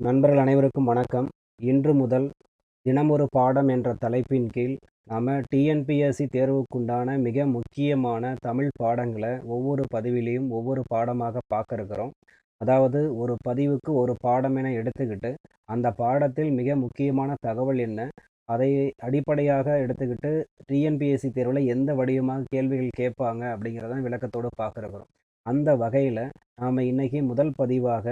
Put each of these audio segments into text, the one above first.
நண்பர்கள் அனைவருக்கும் வணக்கம். இன்று முதல் தினமொரு பாடம் என்ற தலைப்பின் கீழ் நாம் டிஎன்பிஎஸ்சி தேர்வுக்குண்டான மிக முக்கியமான தமிழ் பாடங்களை ஒவ்வொரு பதிவிலையும் ஒவ்வொரு பாடமாக பார்க்க இருக்கிறோம் அதாவது ஒரு பதிவுக்கு ஒரு பாடம் என எடுத்துக்கிட்டு அந்த பாடத்தில் மிக முக்கியமான தகவல் என்ன அதை அடிப்படையாக எடுத்துக்கிட்டு டிஎன்பிஎஸ்சி தேர்வில் எந்த வடிவமாக கேள்விகள் கேட்பாங்க அப்படிங்கிறத விளக்கத்தோடு பார்க்க இருக்கிறோம் அந்த வகையில் நாம் இன்னைக்கு முதல் பதிவாக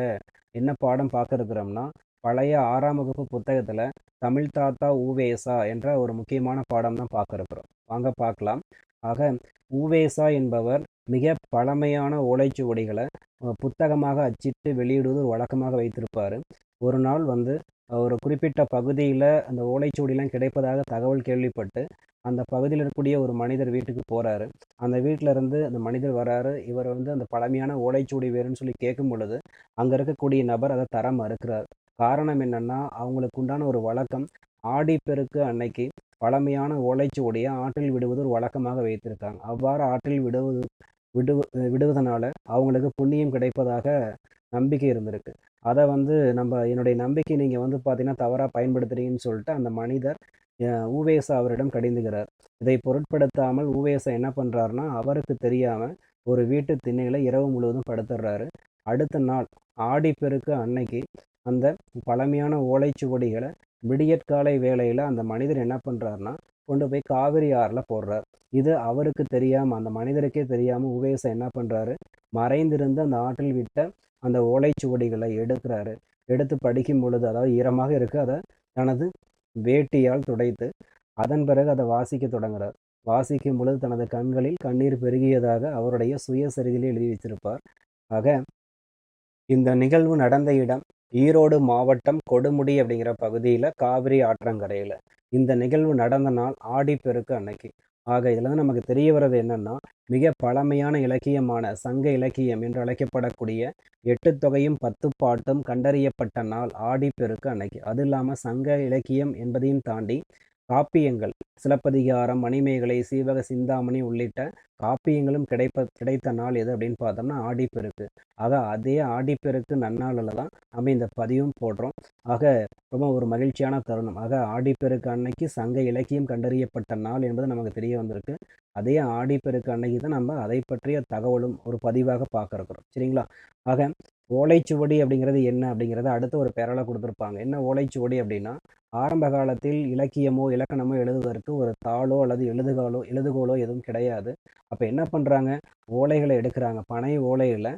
என்ன பாடம் பார்க்குறோம்னா பழைய ஆறாம் வகுப்பு புத்தகத்தில் தமிழ் தாத்தா ஊவேசா என்ற ஒரு முக்கியமான பாடம் தான் பார்க்குறோம் வாங்க பார்க்கலாம். ஆக ஊவேசா என்பவர் மிக பழமையான ஓலைச்சுவடிகளை புத்தகமாக அச்சிட்டு வெளியிடுவது ஒரு வழக்கமாக வைத்திருப்பார். ஒரு நாள் வந்து ஒரு குறிப்பிட்ட பகுதியில் அந்த ஓலைச்சுவடிலாம் கிடைப்பதாக தகவல் கேள்விப்பட்டு அந்த பகுதியில் இருக்கக்கூடிய ஒரு மனிதர் வீட்டுக்கு போகிறாரு அந்த வீட்டில் இருந்து அந்த மனிதர் வராரு. இவர் வந்து அந்த பழமையான ஓலைச்சூடி வேறுன்னு சொல்லி கேட்கும் பொழுது அங்கே இருக்கக்கூடிய நபர் அதை தர மறுக்கிறார். காரணம் என்னென்னா அவங்களுக்கு உண்டான ஒரு வழக்கம் ஆடிப்பெருக்கு அன்னைக்கு பழமையான ஓலைச்சுவடியை ஆற்றில் விடுவது ஒரு வழக்கமாக வைத்திருக்காங்க. அவ்வாறு ஆற்றில் விடுவது விடு விடுவதனால அவங்களுக்கு புண்ணியம் கிடைப்பதாக நம்பிக்கை இருந்திருக்கு. அதை வந்து நம்ம என்னுடைய நம்பிக்கை நீங்கள் வந்து பார்த்தீங்கன்னா தவறாக பயன்படுத்துறீங்கன்னு சொல்லிட்டு அந்த மனிதர் ஊவேசா அவரிடம் கடிந்துகிறார். இதை பொருட்படுத்தாமல் ஊவேசா என்ன பண்ணுறாருன்னா அவருக்கு தெரியாமல் ஒரு வீட்டு திண்ணையில் இரவு முழுவதும் படுத்துடுறாரு அடுத்த நாள் ஆடிப்பெருக்கு அன்னைக்கு அந்த பழமையான ஓலைச்சுவடிகளை விடியற்காலை வேளையில் அந்த மனிதர் என்ன பண்ணுறாருன்னா கொண்டு போய் காவிரி ஆறில் போடுறார். இது அவருக்கு தெரியாமல் அந்த மனிதருக்கே தெரியாமல் உவேசா என்ன பண்ணுறாரு மறைந்திருந்து அந்த ஆற்றில் விட்ட அந்த ஓலைச்சுவடிகளை எடுக்கிறாரு. எடுத்து படிக்கும் பொழுது அதாவது ஈரமாக இருக்குது அதை தனது வேட்டியால் துடைத்து அதன் பிறகு அதை வாசிக்க தொடங்குகிறார் வாசிக்கும் பொழுது தனது கண்களில் கண்ணீர் பெருகியதாக அவருடைய சுயசரிதியில் எழுதி வச்சிருப்பார் ஆக இந்த நிகழ்வு நடந்த இடம் ஈரோடு மாவட்டம் கொடுமுடி அப்படிங்கிற பகுதியில் காவிரி ஆற்றங்கரையில். இந்த நிகழ்வு நடந்த நாள் ஆடிப்பெருக்கு அன்னைக்கு. ஆக இதில் வந்து நமக்கு தெரிய வர்றது என்னன்னா மிக பழமையான இலக்கியமான சங்க இலக்கியம் என்று அழைக்கப்படக்கூடிய எட்டு தொகையும் பத்து பாட்டும் கண்டறியப்பட்ட நாள் ஆடிப்பெருக்கு அன்னைக்கு. அது இல்லாமல் சங்க இலக்கியம் என்பதையும் தாண்டி காப்பியங்கள் சிலப்பதிகாரம் மணிமேகலை சீவக சிந்தாமணி உள்ளிட்ட காப்பியங்களும் கிடைப்ப கிடைத்த நாள் எது அப்படின்னு பார்த்தோம்னா ஆடிப்பெருக்கு. ஆக அதே ஆடிப்பெருக்கு நன்னாளில் தான் நம்ம இந்த பதிவும் போடுறோம். ஆக ரொம்ப ஒரு மகிழ்ச்சியான தருணம். ஆக ஆடிப்பெருக்கு அன்னைக்கு சங்க இலக்கியம் கண்டறியப்பட்ட நாள் என்பது நமக்கு தெரிய வந்திருக்கு. அதே ஆடிப்பெருக்கு அன்னைக்கு தான் நம்ம அதை பற்றிய தகவலும் ஒரு பதிவாக பார்க்க இருக்கிறோம் சரிங்களா? ஆக ஓலைச்சுவடி அப்படிங்கிறது என்ன அப்படிங்கிறத அடுத்த ஒரு பேரால கொடுத்துருப்பாங்க. என்ன ஓலைச்சுவடி அப்படின்னா ஆரம்ப காலத்தில் இலக்கியமோ இலக்கணமோ எழுதுவதற்கு ஒரு தாளோ அல்லது எழுதுகாலோ எழுதுகோலோ எதுவும் கிடையாது. அப்போ என்ன பண்ணுறாங்க ஓலைகளை எடுக்கிறாங்க. பனை ஓலையில்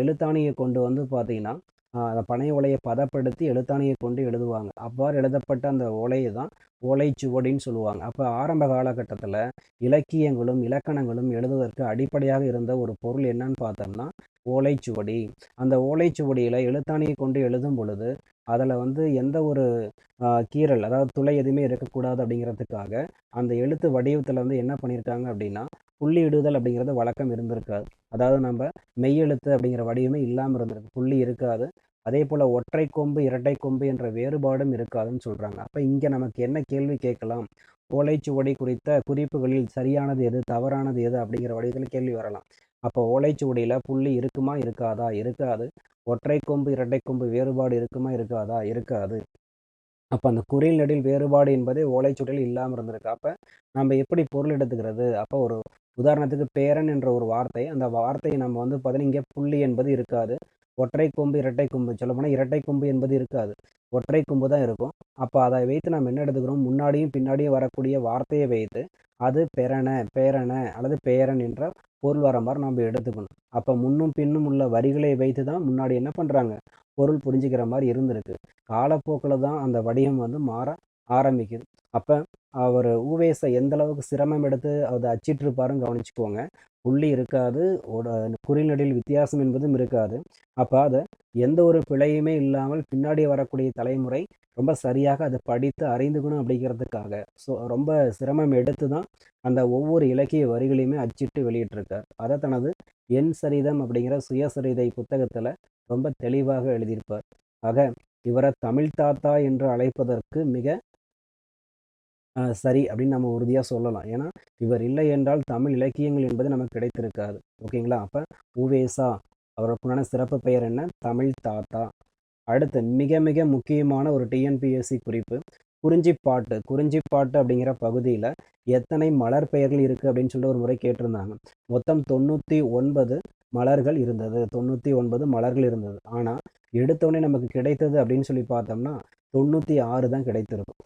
எழுத்தாணியை கொண்டு வந்து பார்த்தீங்கன்னா அந்த பனை ஓலையை பதப்படுத்தி எழுத்தாணியை கொண்டு எழுதுவாங்க. அவ்வாறு எழுதப்பட்ட அந்த ஓலையை தான் ஓலைச்சுவடின்னு சொல்லுவாங்க. அப்போ ஆரம்ப காலகட்டத்தில் இலக்கியங்களும் இலக்கணங்களும் எழுதுவதற்கு அடிப்படையாக இருந்த ஒரு பொருள் என்னன்னு பார்த்தோம்னா ஓலைச்சுவடி அந்த ஓலைச்சுவடியில் எழுத்தாணியை கொண்டு எழுதும் பொழுது அதில் வந்து எந்த ஒரு கீறல் அதாவது துளை எதுவுமே இருக்கக்கூடாது அப்படிங்கிறதுக்காக அந்த எழுத்து வடிவத்தில் வந்து என்ன பண்ணியிருக்காங்க அப்படின்னா புள்ளி இடுதல் அப்படிங்கிறது வழக்கம் இருந்திருக்காது. அதாவது நம்ம மெய்யெழுத்து அப்படிங்கிற வடிவமே இல்லாமல் இருந்திருக்கு. புள்ளி இருக்காது. அதே போல் ஒற்றை கொம்பு இரட்டை கொம்பு என்ற வேறுபாடும் இருக்காதுன்னு சொல்கிறாங்க அப்போ இங்கே நமக்கு என்ன கேள்வி கேட்கலாம்? ஓலைச்சுவடி குறித்த குறிப்புகளில் சரியானது எது தவறானது எது அப்படிங்கிற வடிவத்தில் கேள்வி வரலாம். அப்போ ஓலைச்சுவடியில் புள்ளி இருக்குமா இருக்காதா? இருக்காது. ஒற்றை கொம்பு இரட்டை கொம்பு வேறுபாடு இருக்குமா இருக்காதா? இருக்காது. அப்போ அந்த குறில் நடில் வேறுபாடு என்பதே ஓலைச்சுவடியில் இல்லாமல் இருந்திருக்கு. அப்போ நம்ம எப்படி பொருள் எடுத்துக்கிறது? அப்போ ஒரு உதாரணத்துக்கு பேரன் என்ற ஒரு வார்த்தை. அந்த வார்த்தையை நம்ம வந்து பார்த்தீங்கன்னா இங்கே புள்ளி என்பது இருக்காது. ஒற்றை கொம்பு இரட்டை கொம்பு. சொல்லப்போனால் இரட்டை கொம்பு என்பது இருக்காது. ஒற்றை கொம்பு தான் இருக்கும். அப்போ அதை வைத்து நம்ம என்ன எடுத்துக்கிறோம்? முன்னாடியும் பின்னாடியும் வரக்கூடிய வார்த்தையை வைத்து அது பெறன பேரன அல்லது பேரன் என்ற பொருள் வர மாதிரி நம்ம எடுத்துக்கணும். அப்போ முன்னும் பின்னும் உள்ள வரிகளை வைத்து தான் முன்னாடி என்ன பண்ணுறாங்க பொருள் புரிஞ்சுக்கிற மாதிரி இருந்திருக்கு. காலப்போக்கில் தான் அந்த வடிவம் வந்து மாற ஆரம்பிக்குது. அப்போ அவர் ஊவேசை எந்த அளவுக்கு சிரமம் எடுத்து அதை அச்சிட்டிருப்பாருன்னு கவனிச்சுக்கோங்க. புள்ளி இருக்காது. குறிநடில் வித்தியாசம் என்பதும் இருக்காது. அப்போ அதை எந்த ஒரு பிழையுமே இல்லாமல் பின்னாடி வரக்கூடிய தலைமுறை ரொம்ப சரியாக அதை படித்து அறிந்துக்கணும் அப்படிங்கிறதுக்காக. ஸோ ரொம்ப சிரமம் எடுத்து தான் அந்த ஒவ்வொரு இலக்கிய வரிகளையுமே அச்சிட்டு வெளியிட்டிருக்கார். அதை தனது என் சரிதம் அப்படிங்கிற சுயசரிதை புத்தகத்தில் ரொம்ப தெளிவாக எழுதியிருப்பார். ஆக இவரை தமிழ் தாத்தா என்று அழைப்பதற்கு மிக சரி அப்படின்னு நம்ம உறுதியாக சொல்லலாம். ஏன்னா இவர் இல்லை என்றால் தமிழ் இலக்கியங்கள் என்பது நமக்கு கிடைத்திருக்காது. ஓகேங்களா? அப்போ உவேசா அவருக்குண்டான சிறப்பு பெயர் என்ன? தமிழ் தாத்தா. அடுத்து மிக மிக முக்கியமான ஒரு டிஎன்பிஎஸ்சி குறிப்பு குறிஞ்சிப்பாட்டு. குறிஞ்சிப்பாட்டு அப்படிங்கிற பகுதியில் எத்தனை மலர் பெயர்கள் இருக்குது அப்படின்னு சொல்லிட்டு ஒரு முறை கேட்டிருந்தாங்க. மொத்தம் தொண்ணூற்றி ஒன்பது மலர்கள் இருந்தது. தொண்ணூற்றி ஒன்பது மலர்கள் இருந்தது. ஆனால் எடுத்தோடனே நமக்கு கிடைத்தது அப்படின்னு சொல்லி பார்த்தோம்னா தொண்ணூற்றி ஆறு தான் கிடைத்திருக்கும்.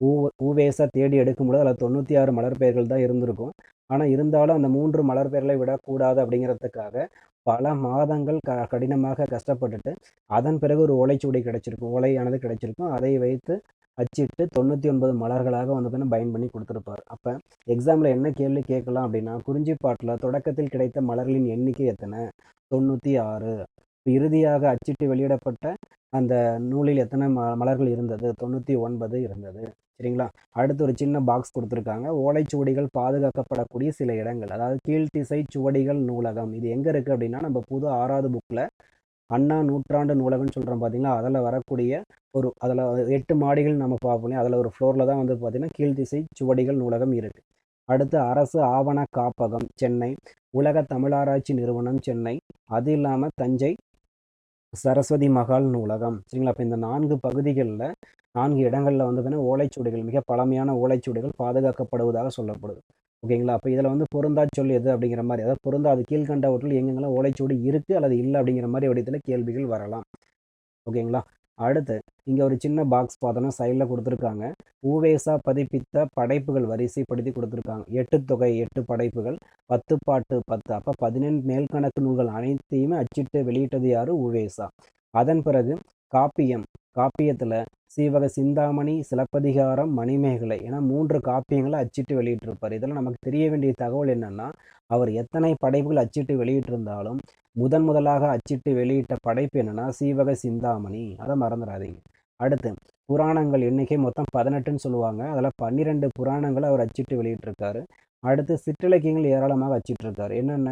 ஊ ஊவேசா தேடி எடுக்கும்போது அதில் தொண்ணூற்றி ஆறு மலர் பெயர்கள் தான் இருந்திருக்கும். ஆனால் இருந்தாலும் அந்த மூன்று மலர் பெயர்களை விடக்கூடாது அப்படிங்கிறதுக்காக பல மாதங்கள் க கடினமாக கஷ்டப்பட்டுட்டு அதன் பிறகு ஒரு ஓலைச்சுவடி கிடைச்சிருக்கும். ஓலையானது கிடைச்சிருக்கும். அதை வைத்து அச்சிட்டு தொண்ணூற்றி ஒன்பது மலர்களாக வந்து பார்த்தீங்கன்னா பயன் பண்ணி கொடுத்துருப்பார். அப்போ எக்ஸாமில் என்ன கேள்வி கேட்கலாம் அப்படின்னா குறிஞ்சிப்பாட்டில் தொடக்கத்தில் கிடைத்த மலர்களின் எண்ணிக்கை எத்தனை? தொண்ணூற்றி ஆறு இறுதியாக அச்சிட்டு வெளியிடப்பட்ட அந்த நூலில் எத்தனை ம மலர்கள் இருந்தது? தொண்ணூற்றி ஒன்பது இருந்தது. சரிங்களா? அடுத்து ஒரு சின்ன பாக்ஸ் கொடுத்துருக்காங்க. ஓலைச்சுவடிகள் பாதுகாக்கப்படக்கூடிய சில இடங்கள். அதாவது கீழ்த்திசை சுவடிகள் நூலகம். இது எங்கே இருக்குது அப்படின்னா நம்ம புது ஆறாவது புக்கில் அண்ணா நூற்றாண்டு நூலகம்னு சொல்கிறோம் பார்த்தீங்களா அதில் வரக்கூடிய ஒரு அதில் எட்டு மாடிகள் நம்ம பார்ப்போம் அதில் ஒரு ஃப்ளோரில் தான் வந்து பார்த்திங்கன்னா கீழ்த்திசை சுவடிகள் நூலகம் இருக்குது அடுத்து அரசு ஆவண காப்பகம் சென்னை. உலக தமிழாராய்ச்சி நிறுவனம் சென்னை. அது இல்லாமல் தஞ்சை சரஸ்வதி மகால் நூலகம் சரிங்களா? அப்போ இந்த நான்கு பகுதிகளில் நான்கு இடங்களில் வந்து பார்த்தீங்கன்னா ஓலைச்சுவடிகள் மிக பழமையான ஓலைச்சுவடிகள் பாதுகாக்கப்படுவதாக சொல்லப்படுது. ஓகேங்களா? அப்போ இதில் வந்து பொருந்தா சொல் எது அப்படிங்கிற மாதிரி அதாவது பொருந்தாது கீழ்கண்டவற்றில் எங்கெங்கெல்லாம் ஓலைச்சுவடி இருக்குது அல்லது இல்லை அப்படிங்கிற மாதிரி வடிவத்தில் கேள்விகள் வரலாம். ஓகேங்களா? அடுத்து இங்கே ஒரு சின்ன பாக்ஸ் பார்த்தோன்னா சைடில் கொடுத்துருக்காங்க. ஊவேசா பதிப்பித்த படைப்புகள் வரிசைப்படுத்தி கொடுத்துருக்காங்க. எட்டு தொகை எட்டு படைப்புகள். பத்து பாட்டு பத்து. அப்போ பதினெண்டு மேல்கணக்கு நூல்கள் அனைத்தையுமே அச்சிட்டு வெளியிட்டது யார்? ஊவேசா. அதன் பிறகு காப்பியம். காப்பியத்தில் சீவக சிந்தாமணி சிலப்பதிகாரம் மணிமேகலை என மூன்று காப்பியங்களை அச்சிட்டு வெளியிட்டிருப்பார். இதெல்லாம் நமக்கு தெரிய வேண்டிய தகவல் என்னென்னா அவர் எத்தனை படைப்புகள் அச்சிட்டு வெளியிட்டிருந்தாலும் முதன் முதலாக அச்சிட்டு வெளியிட்ட படைப்பு என்னென்னா சீவக சிந்தாமணி. அதை மறந்துடாதீங்க அடுத்து புராணங்கள் எண்ணிக்கை மொத்தம் பதினெட்டுன்னு சொல்லுவாங்க. அதில் பன்னிரெண்டு புராணங்களை அவர் அச்சிட்டு வெளியிட்டிருக்காரு. அடுத்து சிற்றிலக்கியங்கள் ஏராளமாக அச்சிட்டிருக்காரு. என்னென்ன?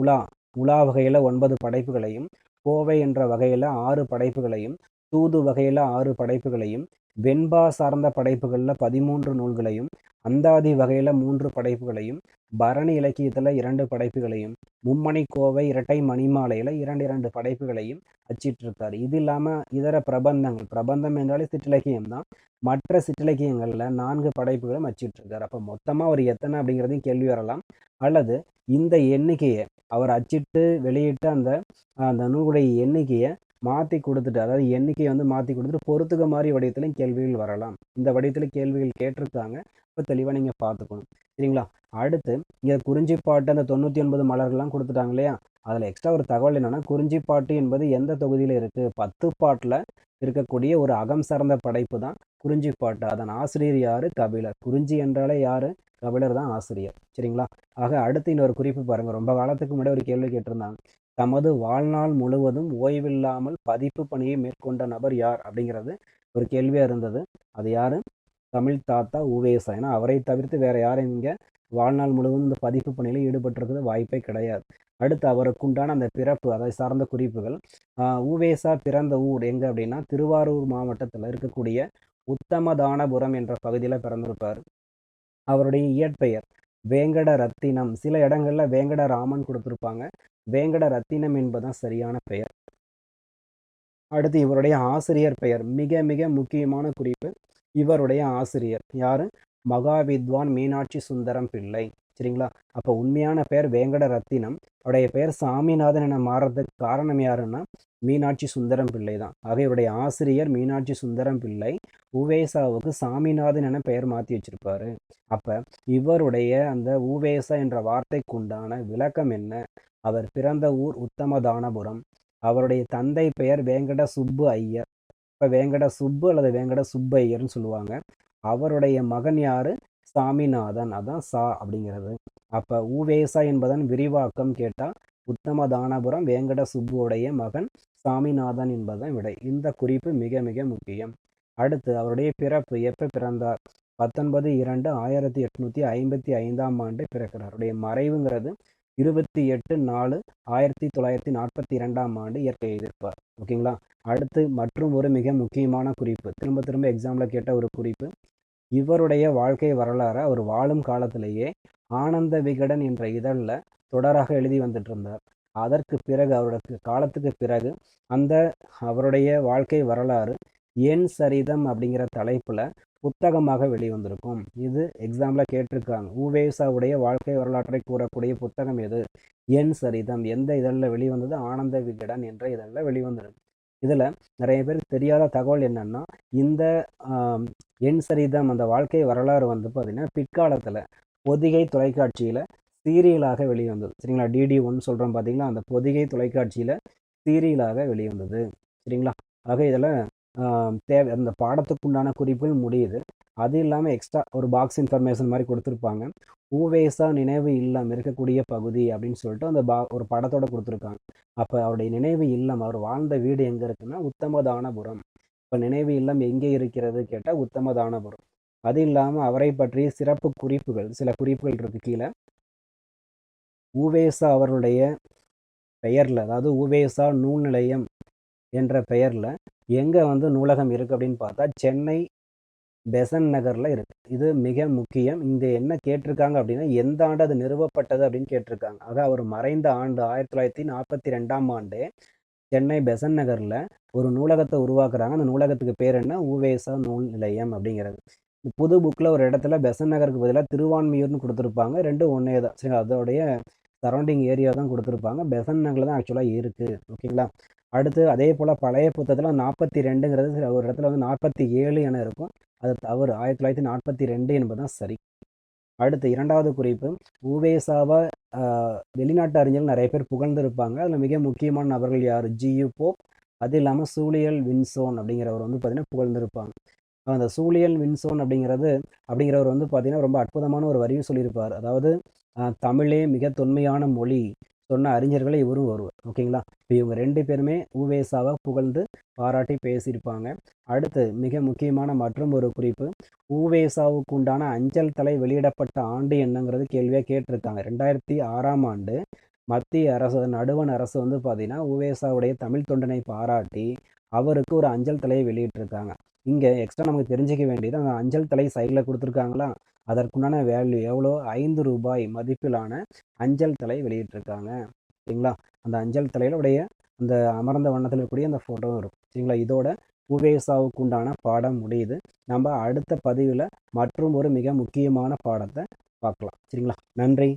உலா. உலா வகையில் ஒன்பது படைப்புகளையும் கோவை என்ற வகையில் ஆறு படைப்புகளையும் தூது வகையில் ஆறு படைப்புகளையும் வெண்பா சார்ந்த படைப்புகளில் பதிமூன்று நூல்களையும் அந்தாதி வகையில் மூன்று படைப்புகளையும் பரணி இலக்கியத்தில் இரண்டு படைப்புகளையும் மும்மணி கோவை இரட்டை மணிமாலையில் இரண்டு இரண்டு படைப்புகளையும் அச்சிட்டிருக்கார். இது இல்லாமல் இதர பிரபந்தங்கள் பிரபந்தம் என்றாலே சிற்றிலக்கியம் தான் மற்ற சிற்றிலக்கியங்களில் நான்கு படைப்புகளும் அச்சிட்டிருக்கார். அப்போ மொத்தமாக அவர் எத்தனை அப்படிங்கிறதையும் கேள்வி வரலாம். அல்லது இந்த எண்ணிக்கையை அவர் அச்சிட்டு வெளியிட்ட அந்த அந்த நூலுடைய எண்ணிக்கையை மாற்றி கொடுத்துட்டு அதாவது எண்ணிக்கையை வந்து மாற்றி கொடுத்துட்டு பொறுத்துக்க மாதிரி வடிவத்திலையும் கேள்விகள் வரலாம். இந்த வடிவத்தில் கேள்விகள் கேட்டிருக்காங்க. இப்போ தெளிவாக நீங்கள் பார்த்துக்கணும். சரிங்களா? அடுத்து இங்கே குறிஞ்சிப்பாட்டு அந்த தொண்ணூற்றி ஒன்பது மலர்கள்லாம் கொடுத்துட்டாங்க இல்லையா? அதில் எக்ஸ்ட்ரா ஒரு தகவல் என்னென்னா குறிஞ்சிப்பாட்டு என்பது எந்த தொகுதியில் இருக்குது பத்து பாட்டில் இருக்கக்கூடிய ஒரு அகம் சார்ந்த படைப்பு தான் குறிஞ்சிப்பாட்டு. அதன் ஆசிரியர் யார்? கபிலர். குறிஞ்சி என்றாலே யார்? கபிலர் தான் ஆசிரியர். சரிங்களா? ஆக அடுத்து இன்னொரு குறிப்பு பாருங்கள் ரொம்ப காலத்துக்கு முன்னாடி ஒரு கேள்வி கேட்டிருந்தாங்க. தமது வாழ்நாள் முழுவதும் ஓய்வில்லாமல் பதிப்பு பணியை மேற்கொண்ட நபர் யார் அப்படிங்கிறது ஒரு கேள்வியாக இருந்தது. அது யார்? தமிழ் தாத்தா உவேசா ஏன்னா அவரை தவிர்த்து வேறு யாரும் இங்கே வாழ்நாள் முழுவதும் இந்த பதிப்பு பணியில் ஈடுபட்டிருக்கிறது வாய்ப்பே கிடையாது. அடுத்து அவருக்குண்டான அந்த பிறப்பு அதை சார்ந்த குறிப்புகள். உவேசா பிறந்த ஊர் எங்கே அப்படின்னா திருவாரூர் மாவட்டத்தில் இருக்கக்கூடிய உத்தமதானபுரம் என்ற பகுதியில் பிறந்திருப்பார். அவருடைய இயற்பெயர் வேங்கட ரத்தினம். சில இடங்களில் வேங்கட ராமன் கொடுத்துருப்பாங்க. வேங்கட ரத்தினம் என்பதுதான் சரியான பெயர். அடுத்து இவருடைய ஆசிரியர் பெயர். மிக மிக முக்கியமான குறிப்பு இவருடைய ஆசிரியர். யாரு? மகாவித்வான் மீனாட்சி சுந்தரம் பிள்ளை. சரிங்களா? அப்போ உண்மையான பெயர் வேங்கட ரத்தினம். அவருடைய பெயர் சாமிநாதன் என மாறுறதுக்கு காரணம் யாருன்னா மீனாட்சி சுந்தரம் பிள்ளை தான். ஆக இவருடைய ஆசிரியர் மீனாட்சி சுந்தரம் பிள்ளை உவேசாவுக்கு சாமிநாதன் என பெயர் மாற்றி வச்சிருப்பாரு. அப்போ இவருடைய அந்த உவேசா என்ற வார்த்தைக்குண்டான விளக்கம் என்ன? அவர் பிறந்த ஊர் உத்தமதானபுரம். அவருடைய தந்தை பெயர் வேங்கட சுப்பு ஐயர். இப்போ வேங்கட சுப்பு அல்லது வேங்கட சுப்பு ஐயர்னு சொல்லுவாங்க. அவருடைய மகன் யார்? சாமிநாதன். அதான் சா அப்படிங்கிறது. அப்போ உவேசா என்பதன் விரிவாக்கம் கேட்டால் உத்தமதானபுரம் வேங்கட சுப்புவுடைய மகன் சாமிநாதன் என்பதுதான் விடை. இந்த குறிப்பு மிக மிக முக்கியம். அடுத்து அவருடைய பிறப்பு எப்போ பிறந்தார்? பத்தொன்பது இரண்டு ஆயிரத்தி எட்நூத்தி ஐம்பத்தி ஐந்தாம் ஆண்டு பிறக்கிறார். அவருடைய மறைவுங்கிறது இருபத்தி எட்டு நாலு ஆயிரத்தி தொள்ளாயிரத்தி நாற்பத்தி இரண்டாம் ஆண்டு இயற்கை எதிர்ப்பார் ஓகேங்களா? அடுத்து மற்றும் ஒரு மிக முக்கியமான குறிப்பு. திரும்ப திரும்ப எக்ஸாமில் கேட்ட ஒரு குறிப்பு. இவருடைய வாழ்க்கை வரலாறை அவர் வாழும் காலத்திலேயே ஆனந்த விகடன் என்ற இதழில் தொடராக எழுதி வந்துட்டு இருந்தார். அதற்கு பிறகு அவருடைய காலத்துக்கு பிறகு அந்த அவருடைய வாழ்க்கை வரலாறு என் சரிதம் அப்படிங்கிற தலைப்பில் புத்தகமாக வெளிவந்திருக்கும். இது எக்ஸாம்பிளாக கேட்டிருக்காங்க. உவேசாவுடைய வாழ்க்கை வரலாற்றை கூறக்கூடிய புத்தகம் எது? என் சரிதம். எந்த இதழில் வெளிவந்தது? ஆனந்த விகடன் என்ற இதழில் வெளிவந்திருக்கு. இதில் நிறைய பேருக்கு தெரியாத தகவல் என்னன்னா இந்த எண் என் சரிதம் அந்த வாழ்க்கை வரலாறு வந்து பார்த்திங்கன்னா பிற்காலத்தில் பொதிகை தொலைக்காட்சியில் சீரியலாக வெளிவந்தது. சரிங்களா? டிடி ஒன் சொல்கிறோம் பார்த்தீங்களா அந்த பொதிகை தொலைக்காட்சியில் சீரியலாக வெளிவந்தது. சரிங்களா? ஆக இதில் தேவை அந்த பாடத்துக்குண்டான குறிப்புகள் முடியுது. அது இல்லாமல் எக்ஸ்ட்ரா ஒரு பாக்ஸ் இன்ஃபர்மேஷன் மாதிரி கொடுத்துருப்பாங்க. ஊவேசா நினைவு இல்லம் இருக்கக்கூடிய பகுதி அப்படின்னு சொல்லிட்டு அந்த பா ஒரு படத்தோட கொடுத்துருக்காங்க. அப்போ அவருடைய நினைவு இல்லம் அவர் வாழ்ந்த வீடு எங்கே இருக்குன்னா உத்தமதானபுரம். இப்போ நினைவு இல்லம் எங்கே இருக்கிறது கேட்டால் உத்தமதானபுரம். அது இல்லாமல் அவரை பற்றிய சிறப்பு குறிப்புகள் சில குறிப்புகள் இருக்குது கீழே. ஊவேசா அவருடைய பெயரில் அதாவது ஊவேசா நூல் நிலையம் என்ற பெயரில் எங்கே வந்து நூலகம் இருக்குது அப்படின்னு பார்த்தா சென்னை பெசன் நகரில் இருக்குது இது மிக முக்கியம். இந்த என்ன கேட்டிருக்காங்க அப்படின்னா எந்த ஆண்டு அது நிறுவப்பட்டது அப்படின்னு கேட்டிருக்காங்க. ஆக அவர் மறைந்த ஆண்டு ஆயிரத்தி தொள்ளாயிரத்தி நாற்பத்தி ரெண்டாம் ஆண்டு சென்னை பெசன் நகரில் ஒரு நூலகத்தை உருவாக்குறாங்க. அந்த நூலகத்துக்கு பேர் என்ன? ஊவேசா நூல் நிலையம் அப்படிங்கிறது. புது புக்கில் ஒரு இடத்துல பெசன் நகருக்கு பதிலாக திருவான்மியூர்னு கொடுத்துருப்பாங்க. ரெண்டும் ஒன்றே தான். சரி அதோடைய சரௌண்டிங் ஏரியா தான் கொடுத்துருப்பாங்க. பெசன் நகரில் தான் ஆக்சுவலாக இருக்குது ஓகேங்களா? அடுத்து அதே போல் பழைய புத்தகத்தில் நாற்பத்தி ரெண்டுங்கிறது சரி ஒரு இடத்துல வந்து நாற்பத்தி ஏழு என இருக்கும். அது தவறு. ஆயிரத்தி தொள்ளாயிரத்தி நாற்பத்தி ரெண்டு என்பது தான் சரி. அடுத்து இரண்டாவது குறிப்பு. ஊவேசாவை வெளிநாட்டு அறிஞர்கள் நிறைய பேர் புகழ்ந்திருப்பாங்க. அதில் மிக முக்கியமான நபர்கள் யார்? G U Pope. அது இல்லாமல் சூழியல் வின்சோன் அப்படிங்கிறவர் வந்து பார்த்திங்கன்னா புகழ்ந்திருப்பாங்க. அந்த சூழியல் வின்சோன் அப்படிங்கிறது அப்படிங்கிறவர் வந்து பார்த்திங்கன்னா ரொம்ப அற்புதமான ஒரு வரியும் சொல்லியிருப்பார். அதாவது தமிழே மிக தொன்மையான மொழி சொன்ன அறிஞர்களை இவரும் வருவார் ஓகேங்களா? இப்போ இவங்க ரெண்டு பேருமே ஊவேசாவை புகழ்ந்து பாராட்டி பேசியிருப்பாங்க. அடுத்து மிக முக்கியமான மற்றும் ஒரு குறிப்பு ஊவேசாவுக்கு உண்டான அஞ்சல் தலை வெளியிடப்பட்ட ஆண்டு என்னங்கிறது கேள்வியாக கேட்டிருக்காங்க. ரெண்டாயிரத்தி ஆறாம் ஆண்டு மத்திய அரசு நடுவண் அரசு வந்து பார்த்தீங்கன்னா ஊவேசாவுடைய தமிழ் தொண்டனை பாராட்டி அவருக்கு ஒரு அஞ்சல் தலையை வெளியிட்டிருக்காங்க. இங்கே எக்ஸ்ட்ரா நமக்கு தெரிஞ்சுக்க வேண்டியது அந்த அஞ்சல் தலை சைடில் கொடுத்துருக்காங்களா? அதற்குண்டான வேல்யூ எவ்வளோ? ஐந்து ரூபாய் மதிப்பிலான அஞ்சல் தலை வெளியிட்டிருக்காங்க. சரிங்களா? அந்த அஞ்சல் தலையில உடைய அந்த அமர்ந்த வண்ணத்தில் இருக்கக்கூடிய அந்த ஃபோட்டோவும் இருக்கும் சரிங்களா? இதோட உவேசாவுக்கு உண்டான பாடம் முடியுது. நம்ம அடுத்த பதிவில் மற்றும் ஒரு மிக முக்கியமான பாடத்தை பார்க்கலாம். சரிங்களா? நன்றி.